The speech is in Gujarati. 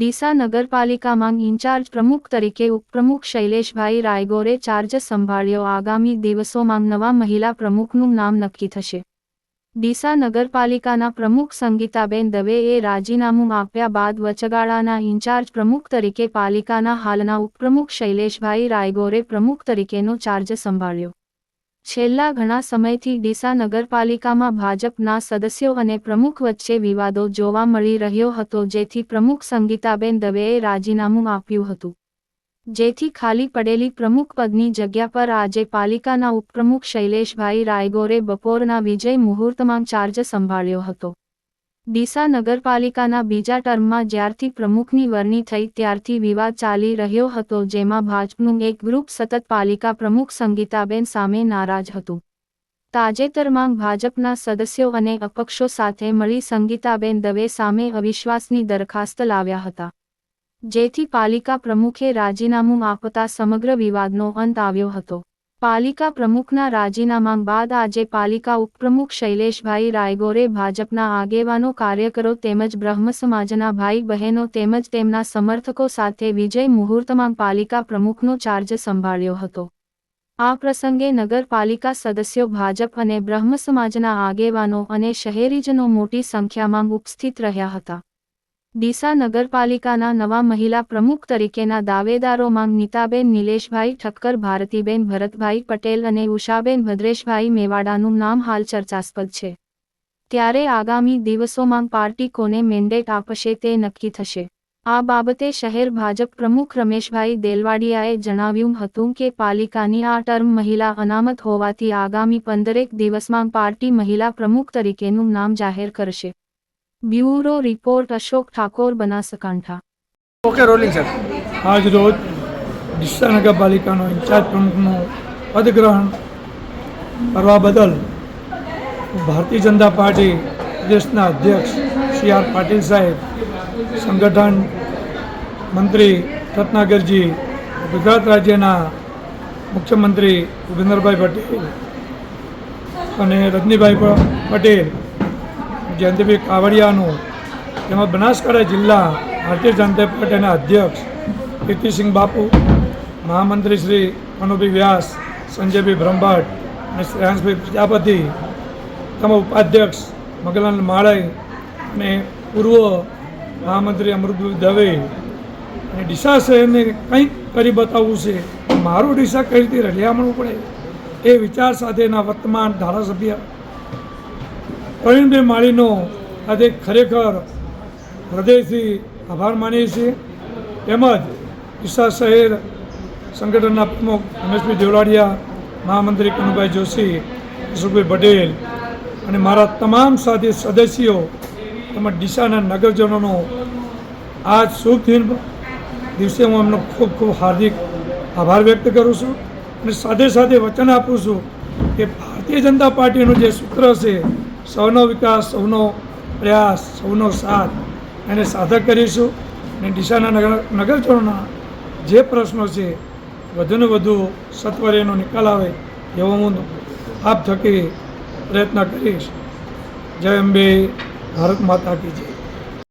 ડીસા નગરપાલિકામાં ઇન્ચાર્જ પ્રમુખ તરીકે ઉપપ્રમુખ શૈલેષભાઈ રાયગોરે ચાર્જ સંભાળ્યો. આગામી દિવસોમાં નવા મહિલા પ્રમુખનું નામ નક્કી થશે. ડીસા નગરપાલિકાના પ્રમુખ સંગીતાબેન દવેએ રાજીનામું આપ્યા બાદ વચગાળાના ઇન્ચાર્જ પ્રમુખ તરીકે પાલિકાના હાલના ઉપપ્રમુખ શૈલેષભાઈ રાયગોરે પ્રમુખ તરીકેનો ચાર્જ સંભાળ્યો. છેલ્લા ઘણા સમયથી ડીસા નગરપાલિકામાં ભાજપના સદસ્યો અને પ્રમુખ વચ્ચે વિવાદો જોવા મળી રહ્યો હતો, જેથી પ્રમુખ સંગીતાબેન દવેએ રાજીનામું આપ્યું હતું. જેથી ખાલી પડેલી પ્રમુખ પદની જગ્યા પર આજે પાલિકાના ઉપપ્રમુખ શૈલેષભાઈ રાયગોરે બપોરના વિજય મુહૂર્તમાં ચાર્જ સંભાળ્યો હતો. ડીસા નગરપાલિકાના બીજા ટર્મમાં જ્યારથી પ્રમુખની વરણી થઈ ત્યારથી વિવાદ ચાલી રહ્યો હતો, જેમાં ભાજપનું એક ગ્રુપ સતત પાલિકા પ્રમુખ સંગીતાબેન સામે નારાજ હતું. તાજેતરમાં ભાજપના સદસ્યો અને અપક્ષો સાથે મળી સંગીતાબેન દવે સામે અવિશ્વાસની દરખાસ્ત લાવ્યા હતા. જેથી પાલિકા પ્રમુખે રાજીનામું આપતા સમગ્ર વિવાદનો અંત આવ્યો હતો. પાલિકા પ્રમુખના રાજીનામા બાદ આજે પાલિકા ઉપપ્રમુખ શૈલેષભાઈ રાયગોરે ભાજપના આગેવાનો, કાર્યકરો તેમજ બ્રહ્મ સમાજના ભાઈ બહેનો તેમજ તેમના સમર્થકો સાથે વિજય મુહૂર્તમાં પાલિકા પ્રમુખનો ચાર્જ સંભાળ્યો હતો. આ પ્રસંગે નગરપાલિકા સદસ્યો ભાજપ અને બ્રહ્મ સમાજના આગેવાનો અને શહેરીજનો મોટી સંખ્યામાં ઉપસ્થિત રહ્યા હતા. ડીસા નગરપાલિકાના નવા મહિલા પ્રમુખ તરીકેના દાવેદારોમાં નીતાબેન નિલેશભાઈ ઠક્કર, ભારતીબેન ભરતભાઈ પટેલ અને ઉષાબેન ભદ્રેશભાઈ મેવાડાનું નામ હાલ ચર્ચાસ્પદ છે. ત્યારે આગામી દિવસોમાં પાર્ટી કોને મેન્ડેટ આપશે તે નક્કી થશે. આ બાબતે શહેર ભાજપ પ્રમુખ રમેશભાઈ દેલવાડિયાએ જણાવ્યું હતું કે પાલિકાની આ ટર્મ મહિલા અનામત હોવાથી આગામી પંદરેક દિવસમાં પાર્ટી મહિલા પ્રમુખ તરીકેનું નામ જાહેર કરશે. Bureau report Ashok Thakor Banaskantha. Okay rolling sir આજ રોજ ડીસા નગરપાલિકાનો ઇન્ચાર્જ પ્રમુખનું પદગ્રહણ કરવા બદલ ભારતીય જનતા પાર્ટી દેશના અધ્યક્ષ સી આર પાટીલ સાહેબ સંગઠન મંત્રી રત્નાગરજી ગુજરાત રાજ્યના મુખ્યમંત્રી ભૂપેન્દ્રભાઈ પટેલ અને રજનીભાઈ પટેલ જયંતિભાઈ કાવડિયાનું, તેમજ બનાસકાંઠા જિલ્લા ભારતીય જનતા પાર્ટીના અધ્યક્ષ કીર્તિસિંહ બાપુ, મહામંત્રી શ્રી મનુભાઈ વ્યાસ, સંજયભાઈ બ્રહ્મભટ્ટ અને શ્રેયાંશભાઈ પ્રજાપતિ તેમાં ઉપાધ્યક્ષ મગનલાલ માળઈ અને પૂર્વ મહામંત્રી અમૃતભાઈ દવે. અને ડીસા શહેરને કંઈક કરી બતાવવું છે, મારું ડીસા કઈ રીતે રળિયામણું પડે, એ વિચાર સાથેના વર્તમાન ધારાસભ્ય પ્રવીણભાઈ માળીનો આજે ખરેખર હૃદયથી આભાર માનીએ છીએ. તેમજ ડીસા શહેર સંગઠનના પ્રમુખ રમેશભાઈ દેવલાડિયા મહામંત્રી કનુભાઈ જોશી કિશોરભાઈ પટેલ અને મારા તમામ સાથી સદસ્યો તેમજ ડીસાના નગરજનોનો આ શુભ દિન દિવસે હું એમનો ખૂબ ખૂબ હાર્દિક આભાર વ્યક્ત કરું છું અને સાથે સાથે વચન આપું છું કે ભારતીય જનતા પાર્ટીનું જે સૂત્ર છે સૌનો વિકાસ, સૌનો પ્રયાસ, સૌનો સાથ એને સાધક કરીશું અને ડીસાના નગર, નગરજનોના જે પ્રશ્નો છે, વધુને વધુ સત્વરે નિકાલ આવે એવો હું આપ થકી પ્રયત્ન કરીશ. જય અંબે, ભારત માતા કી જય.